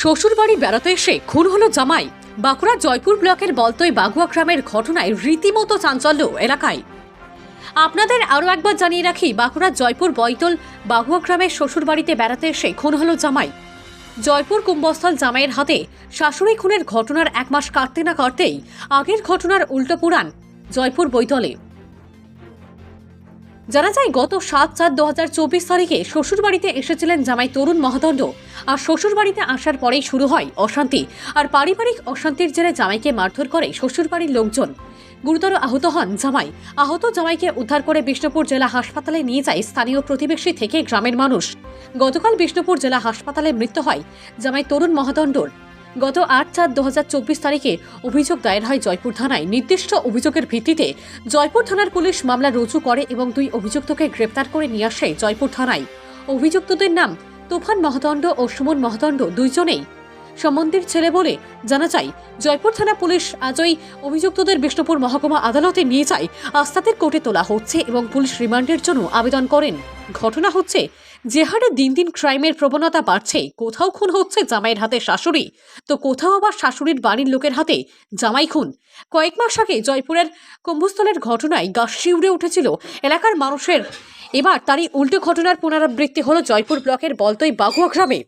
শ্বশুরবাড়ি বেড়াতে এসে খুন হলো জামাই। বাঁকুড়া জয়পুর ব্লকের বলতই বাগুয়া গ্রামের ঘটনায় রীতিমতো চাঞ্চল্য এলাকায়। আপনাদের আরও একবার জানিয়ে রাখি বাঁকুড়ার জয়পুর বৈতল বাগুয়া গ্রামের শ্বশুরবাড়িতে বেড়াতে এসে খুন হলো জামাই। জয়পুর কুম্ভস্থল জামাইয়ের হাতে শাশুড়ি খুনের ঘটনার এক মাস কাটতে না কাটতেই আগের ঘটনার উল্টো পুরাণ জয়পুর বৈতলে। জানা যায়, গত সাত চার দু হাজার চব্বিশ তারিখে শ্বশুরবাড়িতে এসেছিলেন জামাই তরুণ মহাদণ্ড। আর শ্বশুরবাড়িতে আসার পরেই শুরু হয় অশান্তি। আর পারিবারিক অশান্তির জেরে জামাইকে মারধর করে শ্বশুরবাড়ির লোকজন। গুরুতর আহত হন জামাই। আহত জামাইকে উদ্ধার করে বিষ্ণুপুর জেলা হাসপাতালে নিয়ে যায় স্থানীয় প্রতিবেশী থেকে গ্রামের মানুষ। গতকাল বিষ্ণুপুর জেলা হাসপাতালে মৃত্যু হয় জামাই তরুণ মহাদণ্ডর। গত আট চার দু তারিখে অভিযোগ দায়ের হয় জয়পুর থানায়। নির্দিষ্ট অভিযোগের ভিত্তিতে জয়পুর থানার পুলিশ মামলা রুজু করে এবং দুই অভিযুক্তকে গ্রেপ্তার করে নিয়ে আসে জয়পুর থানায়। অভিযুক্তদের নাম তুফান মহদণ্ড ও সুমন মহদণ্ড দুইজনেই সম্বন্ধীর ছেলে বলে জানা যায়, জয়পুর থানা পুলিশ আজই অভিযুক্তদের বিষ্ণুপুর মহকুমা আদালতে নিয়ে যায়। আজ তাদের কোর্টে তোলা হচ্ছে এবং পুলিশ রিমান্ডের জন্য আবেদন করেন। ঘটনা হচ্ছে, যে হারে দিন দিন ক্রাইমের প্রবণতা বাড়ছে, কোথাও খুন হচ্ছে জামাইয়ের হাতে শাশুড়ি। তো কোথাও আবার শাশুড়ির বাড়ির লোকের হাতে জামাই খুন। কয়েক মাস আগে জয়পুরের কুম্ভস্থলের ঘটনায় গা শিউড়ে উঠেছিল এলাকার মানুষের। এবার তারই উল্টো ঘটনার পুনরাবৃত্তি হলো জয়পুর ব্লকের বলতই বাগুয়া গ্রামে।